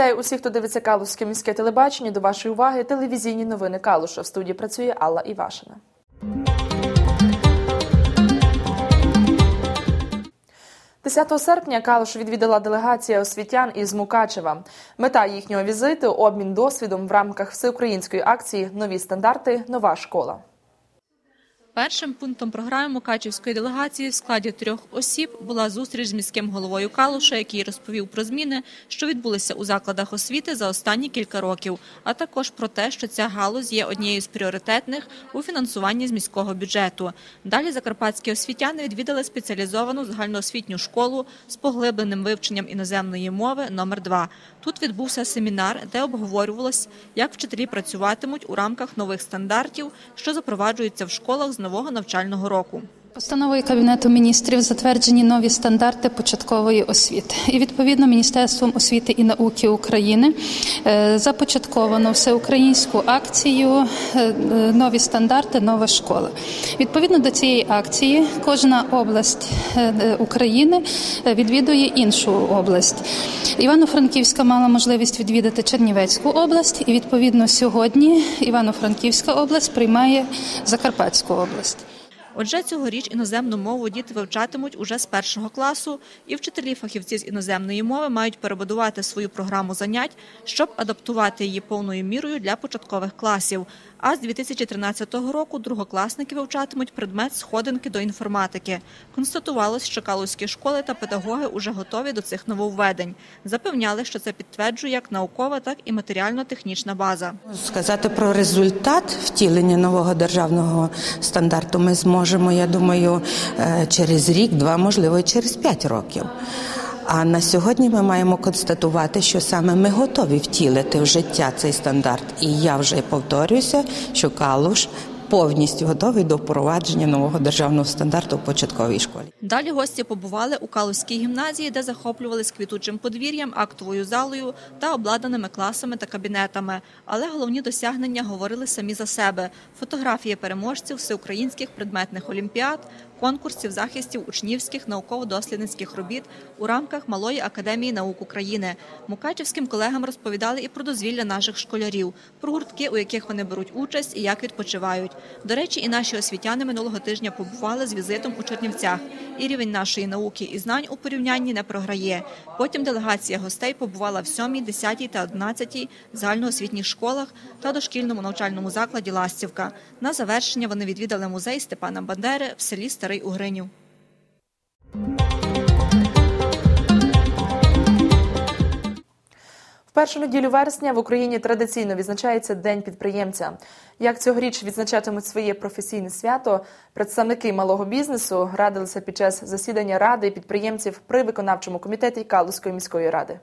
Вітаю усіх, хто дивиться Калузьке міське телебачення. До вашої уваги телевізійні новини Калуша. В студії працює Алла Івашина. Десятого серпня Калуш відвідала делегація освітян із Мукачева. Мета їхнього візиту обмін досвідом в рамках всеукраїнської акції Нові стандарти, нова школа. Першим пунктом програми Мукачівської делегації в складі трьох осіб була зустріч з міським головою Калуша, який розповів про зміни, що відбулися у закладах освіти за останні кілька років, а також про те, що ця галузь є однією з пріоритетних у фінансуванні з міського бюджету. Далі закарпатські освітяни відвідали спеціалізовану загальноосвітню школу з поглибленим вивченням іноземної мови номер 2 Тут відбувся семінар, де обговорювалось, як вчителі працюватимуть у рамках нових стандартів, що запроваджуються в школах з нового навчального року. Постановою Кабінету міністрів затверджені нові стандарти початкової освіти. І відповідно Міністерством освіти і науки України е, започатковано всеукраїнську акцію е, Нові стандарти, нова школа. Відповідно до цієї акції, кожна область е, України відвідує іншу область. Івано-Франківська мала можливість відвідати Чернівецьку область, і відповідно сьогодні Івано-Франківська область приймає Закарпатську область. Отже, цьогоріч іноземну мову діти вивчатимуть уже з першого класу, і вчителі фахівці з іноземної мови мають перебудувати свою програму занять, щоб адаптувати її повною мірою для початкових класів. А з 2013 року другокласники вивчатимуть предмет сходинки до інформатики. Констатувалось, що калузькі школи та педагоги уже готові до цих нововведень. Запевняли, що це підтверджує як наукова, так і матеріально-технічна база. Сказати про результат втілення нового державного стандарту ми зможемо, я думаю, е, через рік, два, можливо, і через п'ять років. А на сьогодні ми маємо констатувати, що саме ми готові втілити в життя цей стандарт. І я вже повторююся, що Калуш повністю готовий до впровадження нового державного стандарту в початковій школі. Далі гості побували у Калузькій гімназії, де захоплювались квітучим подвір'ям, актовою залою та обладнаними класами та кабінетами. Але головні досягнення говорили самі за себе: фотографії переможців всеукраїнських предметних олімпіад, конкурсів захистів учнівських науково-дослідницьких робіт у рамках Малої академії наук України. Мукачівським колегам розповідали і про дозвілля наших школярів, про гуртки, у яких вони беруть участь і як відпочивають. До речі, і наші освітяни минулого тижня побували з візитом у Чернівцях. І рівень нашої науки і знань у порівнянні не програє. Потім делегація гостей побувала в 7, 10 та 11 загальноосвітніх школах та дошкільному навчальному закладі Ластівка. На завершення вони відвідали музей Степана Бандери в селі Старий Угринів. В першу неділю вересня в Україні традиційно відзначається День підприємця. Як цьогоріч відзначатимуть своє професійне свято, представники малого бізнесу радилися під час засідання ради підприємців при виконавчому комітеті Калузької міської ради.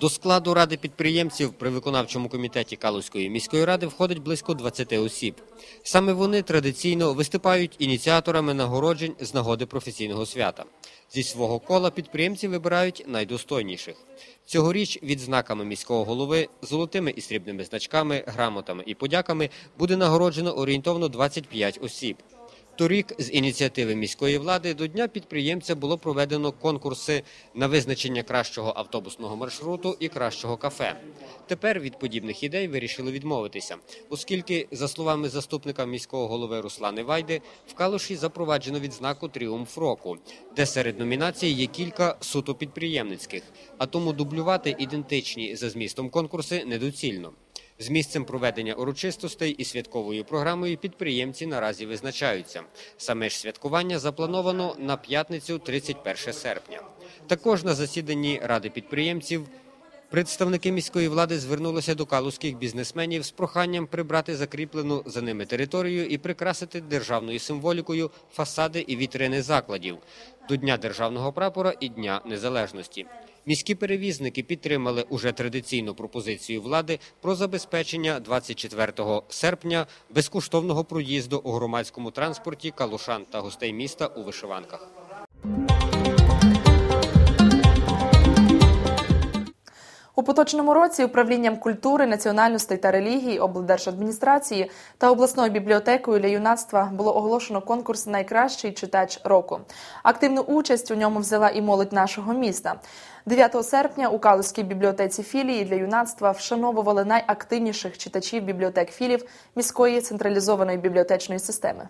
До складу ради підприємців при виконавчому комітеті Калузької міської ради входить близько 20 осіб. Саме вони традиційно виступають ініціаторами нагороджень з нагоди професійного свята. Зі свого кола підприємці вибирають найдостойніших. Цьогоріч відзнаками міського голови, золотими і срібними значками, грамотами і подяками буде нагороджено орієнтовно 25 осіб. Торік з ініціативи міської влади до дня підприємця було проведено конкурси на визначення кращого автобусного маршруту і кращого кафе. Тепер від подібних ідей вирішили відмовитися, оскільки, за словами заступника міського голови Руслани Вайди, в Калуші запроваджено відзнаку Тріумф року, де серед номінацій є кілька суто підприємницьких, а тому дублювати ідентичні за змістом конкурси недоцільно. З місцем проведення урочистостей і святковою програмою підприємці наразі визначаються. Саме ж святкування заплановано на п'ятницю, 31 серпня. Також на засіданні ради підприємців. Представники міської влади звернулися до калузьких бізнесменів з проханням прибрати закріплену за ними територію і прикрасити державною символікою фасади і вітрини закладів до Дня державного прапора і Дня Незалежності. Міські перевізники підтримали уже традиційну пропозицію влади про забезпечення 24 серпня безкоштовного проїзду у громадському транспорті калушан та гостей міста у вишиванках. У поточному році управлінням культури, національностей та релігії облдержадміністрації та обласною бібліотекою для юнацтва було оголошено конкурс Найкращий читач року. Активну участь у ньому взяла і молодь нашого міста. 9 серпня у Калузькій бібліотеці філії для юнацтва вшановували найактивніших читачів бібліотек філів міської централізованої бібліотечної системи.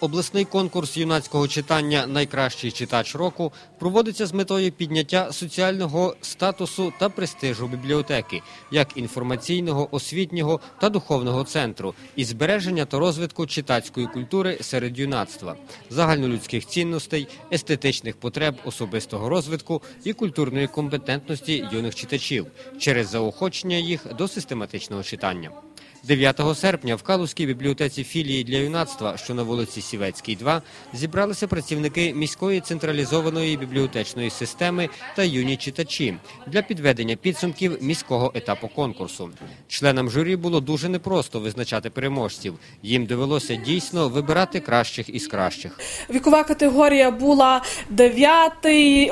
Обласний конкурс юнацького читання Найкращий читач року проводиться з метою підняття соціального статусу та престижу бібліотеки як інформаційного, освітнього та духовного центру і збереження та розвитку читацької культури серед юнацтва, загальнолюдських цінностей, естетичних потреб особистого розвитку і культурної компетентності юних читачів через заохочення їх до систематичного читання. 9 серпня в Калузькій бібліотеці філії для юнацтва, що на вулиці Сівецькій, 2, зібралися працівники міської централізованої бібліотечної системи та юні читачі для підведення підсумків міського етапу конкурсу. Членам журі було дуже непросто визначати переможців. Їм довелося дійсно вибирати кращих із кращих. Вікова категорія була 9,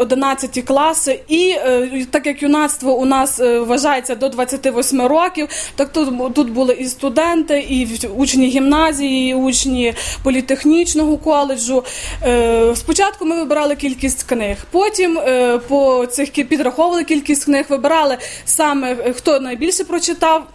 11 класи, і е, так як юнацтво у нас е, вважається до 28 років, так тут, тут були і студенти, і учні гімназії, і учні політехнічного коледжу. Е, Спочатку ми вибирали кількість книг, потім е, по цих підраховували кількість книг, вибирали саме е, хто найбільше прочитав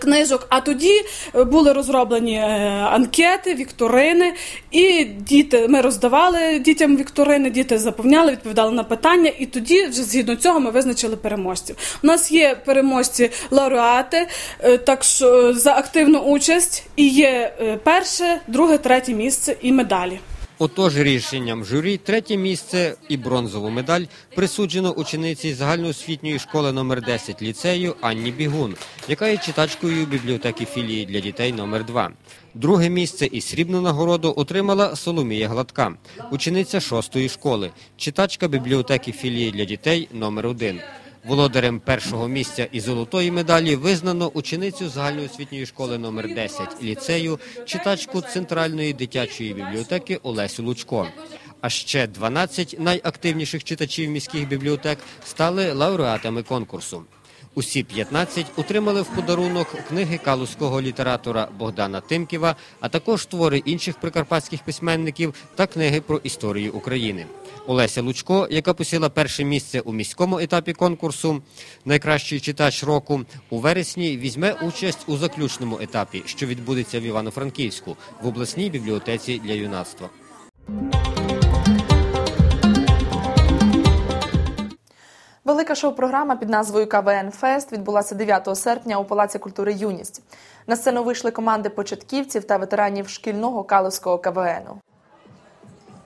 книжок. А тоді е, були розроблені е, анкети, вікторини, і діти ми роздавали дітям вікторини, діти заповняли, відповідали на питання, і тоді вже згідно цього ми визначили переможців. У нас є переможці лауреати, е, так що е, за активну участь і є е, перше, друге, третє місце і медалі. Отож, рішенням журі третє місце і бронзову медаль присуджено учениці загальноосвітньої школи номер 10 ліцею Анні Бігун, яка є читачкою бібліотеки філії для дітей номер 2 Друге місце і срібну нагороду отримала Соломія Гладка, учениця шостої школи, читачка бібліотеки філії для дітей номер 1 Володарем першого місця і золотої медалі визнано ученицю загальноосвітньої школи номер 10 ліцею, читачку Центральної дитячої бібліотеки Олесю Лучко. А ще 12 найактивніших читачів міських бібліотек стали лауреатами конкурсу. Усі 15 отримали в подарунок книги калузького літератора Богдана Тимківа, а також твори інших прикарпатських письменників та книги про історію України. Олеся Лучко, яка посіла перше місце у міському етапі конкурсу Найкращий читач року, у вересні візьме участь у заключному етапі, що відбудеться в Івано-Франківську в обласній бібліотеці для юнацтва. Велика шоу-програма під назвою КВН Фест відбулася 9 серпня у Палаці культури Юність. На сцену вийшли команди початківців та ветеранів шкільного калузького КВНу.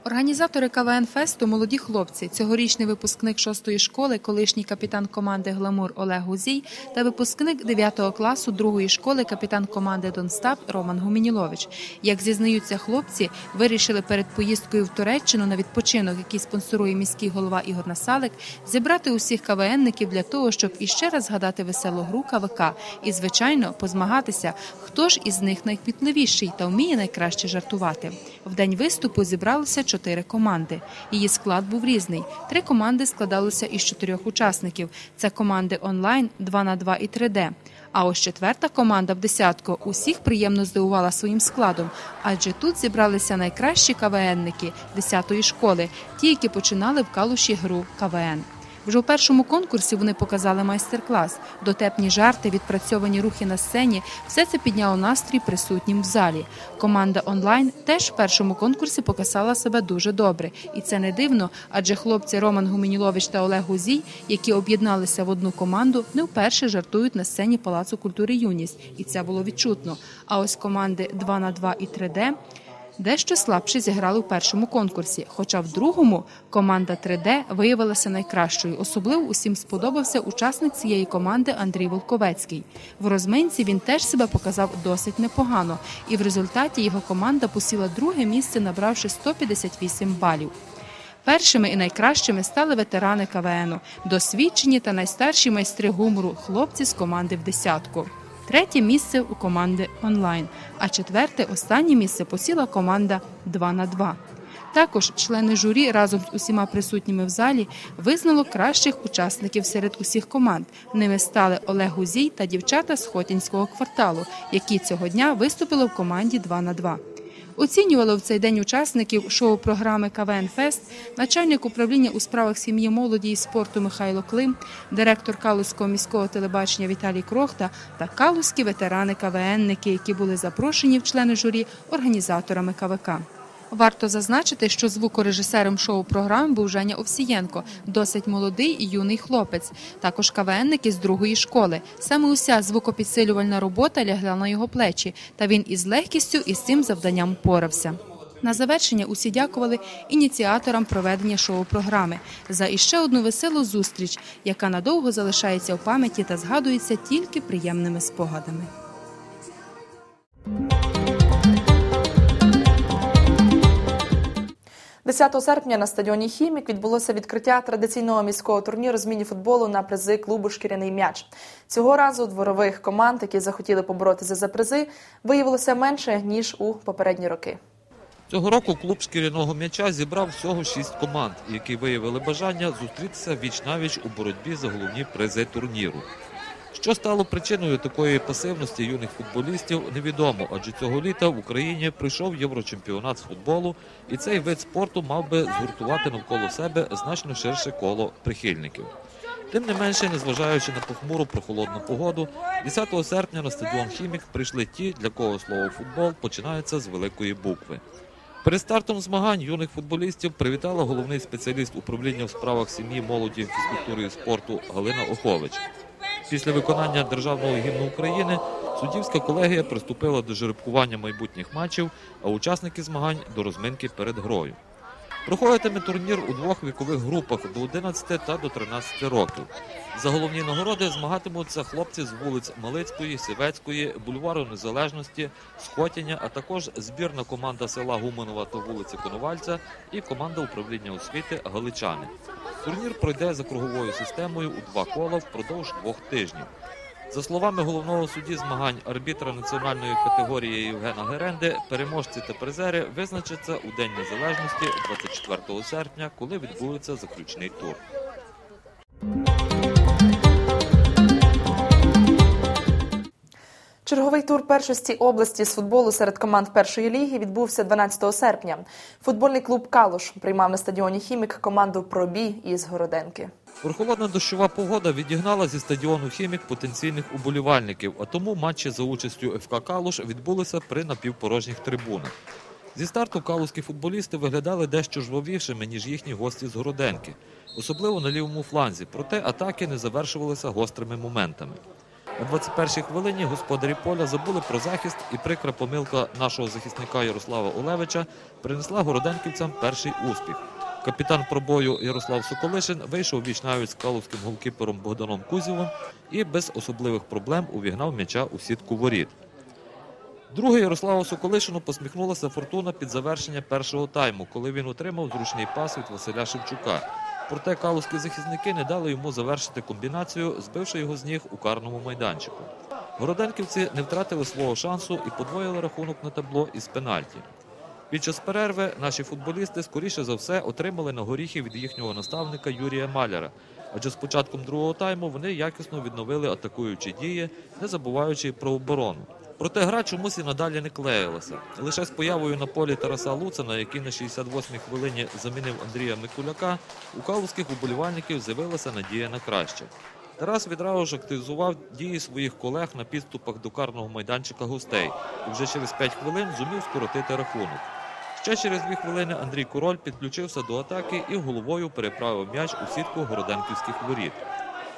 Організатори КВН Фесту молоді хлопці, цьогорічний випускник шостої школи, колишній капітан команди Гламур Олег Гузій та випускник 9 класу другої школи, капітан команди Донстап Роман Гумінілович. Як зізнаються хлопці, вирішили перед поїздкою в Туреччину на відпочинок, який спонсорує міський голова Ігор Насалик, зібрати усіх КВНників для того, щоб іще раз згадати веселу гру КВК і, звичайно, позмагатися, хто ж із них найкмітливіший та вміє найкраще жартувати. В день виступу зібралося чотири команди. Її склад був різний. Три команди складалися із чотирьох учасників. Це команди онлайн 2 на 2 і 3D. А ось четверта команда в десятку усіх приємно здивувала своїм складом, адже тут зібралися найкращі КВНники 10-ї школи, ті, які починали в калуші гру КВН. Вже у першому конкурсі вони показали майстер-клас, дотепні жарти, відпрацьовані рухи на сцені. Все це підняло настрій присутнім в залі. Команда онлайн теж в першому конкурсі показала себе дуже добре, і це не дивно, адже хлопці Роман Гуменілович та Олег Гузій, які об'єдналися в одну команду, не вперше жартують на сцені Палацу культури Юність, і це було відчутно. А ось команди 2 на 2 і 3D дещо слабше зіграли у першому конкурсі. Хоча в другому команда 3D виявилася найкращою. Особливо усім сподобався учасник цієї команди Андрій Волковецький. В розминці він теж себе показав досить непогано, і в результаті його команда посіла друге місце, набравши 158 балів. Першими і найкращими стали ветерани КВНу, досвідчені та найстарші майстри гумору, хлопці з команди в десятку. Третє місце у команди онлайн, а четверте останнє місце посіла команда 2 на 2 Також члени журі разом з усіма присутніми в залі визнало кращих учасників серед усіх команд. Ними стали Олег Гузій та дівчата з Хотінського кварталу, які цього дня виступили в команді 2 на 2 Оцінювали в цей день учасників шоу-програми КВН Фест, начальник управління у справах сім'ї, молоді і спорту Михайло Клим, директор Калузького міського телебачення Віталій Крохта та калузькі ветерани КВНники, які були запрошені в члени журі організаторами КВК. Варто зазначити, що звукорежисером шоу-програми був Женя Овсієнко, досить молодий і юний хлопець. Також КВНники з другої школи. Саме уся звукопідсилювальна робота лягла на його плечі, та він із легкістю із цим завданням впорався. На завершення усі дякували ініціаторам проведення шоу-програми за іще одну веселу зустріч, яка надовго залишається в пам'яті та згадується тільки приємними спогадами. 10 серпня на стадіоні Хімік відбулося відкриття традиційного міського турніру з міні-футболу на призи клубу Шкіряний м'яч. Цього разу дворових команд, які захотіли поборотися за призи, виявилося менше ніж у попередні роки. Цього року клуб шкіряного м'яча зібрав всього шість команд, які виявили бажання зустрітися віч-навіч у боротьбі за головні призи турніру. Що стало причиною такої пасивності юних футболістів, невідомо, адже цього літа в Україні прийшов єврочемпіонат з футболу, і цей вид спорту мав би згуртувати навколо себе значно ширше коло прихильників. Тим не менше, незважаючи на похмуру прохолодну погоду, 10 серпня на стадіон Хімік прийшли ті, для кого слово футбол починається з великої букви. Перед стартом змагань юних футболістів привітала головний спеціаліст управління в справах сім'ї, молоді, фізкультури і спорту Галина Охович. Після виконання державного гімну України суддівська колегія приступила до жеребкування майбутніх матчів, а учасники змагань до розминки перед грою. Проходитиме турнір у двох вікових групах до 11 та до 13 років. За головні нагороди змагатимуться хлопці з вулиць Малицької, Сівецької, бульвару Незалежності, Скотіня, а також збірна команда села Гуменова та вулиці Коновальця і команда управління освіти Галичани. Турнір пройде за круговою системою у два кола впродовж двох тижнів. За словами головного судді змагань арбітра національної категорії Євгена Геренди, переможці та призери визначаться у День Незалежності 24 серпня, коли відбудеться заключний тур. Черговий тур першості області з футболу серед команд першої ліги відбувся 12 серпня. Футбольний клуб Калуш приймав на стадіоні Хімік команду Пробій із Городенки. Прохолодна дощова погода відігнала зі стадіону Хімік потенційних уболівальників, а тому матчі за участю ФК Калуш відбулися при напівпорожніх трибунах. Зі старту калузькі футболісти виглядали дещо жвавішими, ніж їхні гості з Городенки, особливо на лівому фланзі, проте атаки не завершувалися гострими моментами. На 21-й хвилині господарі поля забули про захист, і прикра помилка нашого захисника Ярослава Олевича принесла городенківцям перший успіх. Капітан пробою Ярослав Соколишин вийшов віч-навіть з калузьким голкіпером Богданом Кузєвим і без особливих проблем увігнав м'яча у сітку воріт. Друге Ярославу Соколишину посміхнулася фортуна під завершення першого тайму, коли він отримав зручний пас від Василя Шевчука. Проте калузькі захисники не дали йому завершити комбінацію, збивши його з ніг у карному майданчику. Городенківці не втратили свого шансу і подвоїли рахунок на табло із пенальті. Під час перерви наші футболісти скоріше за все отримали на горіхи від їхнього наставника Юрія Маляра. Адже з початком другого тайму вони якісно відновили атакуючі дії, не забуваючи про оборону. Проте гра чомусь і надалі не клеїлася. Лише з появою на полі Тараса Луцина, який на 68-й хвилині замінив Андрія Микуляка, у калузьких уболівальників з'явилася надія на краще. Тарас відразу ж активізував дії своїх колег на підступах до карного майданчика гостей і вже через 5 хвилин зумів скоротити рахунок. Ще через дві хвилини Андрій Король підключився до атаки і головою переправив м'яч у сітку городенківських воріт.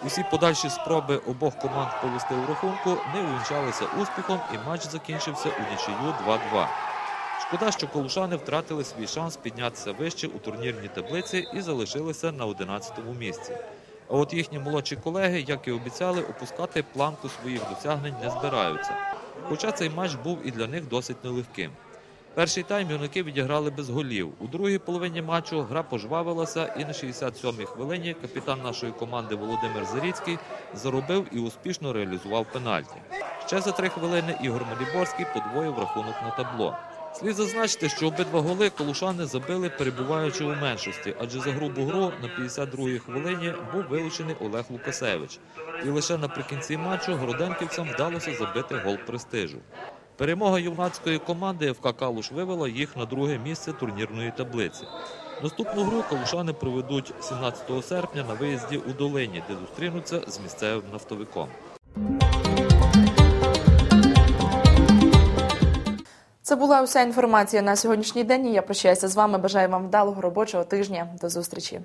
Усі подальші спроби обох команд повести у рахунку не увінчалися успіхом, і матч закінчився у нічию 2-2. Шкода, що колушани втратили свій шанс піднятися вище у турнірній таблиці і залишилися на 11-му місці. А от їхні молодші колеги, як і обіцяли, опускати планку своїх досягнень не збираються. Хоча цей матч був і для них досить нелегким. Перший тайм юнаки відіграли без голів. У другій половині матчу гра пожвавилася, і на 67-й хвилині капітан нашої команди Володимир Заріцький заробив і успішно реалізував пенальті. Ще за три хвилини Ігор Маліборський подвоїв рахунок на табло. Слід зазначити, що обидва голи колушани забили, перебуваючи у меншості, адже за грубу гру на 52-й хвилині був вилучений Олег Лукасевич. І лише наприкінці матчу городенківцям вдалося забити гол престижу. Перемога юнацької команди ФК Калуш вивела їх на друге місце турнірної таблиці. Наступну гру калушани проведуть 17 серпня на виїзді у Долині, де зустрінуться з місцевим нафтовиком. Це була уся інформація на сьогоднішній день. Я прощаюся з вами. Бажаю вам вдалого робочого тижня. До зустрічі.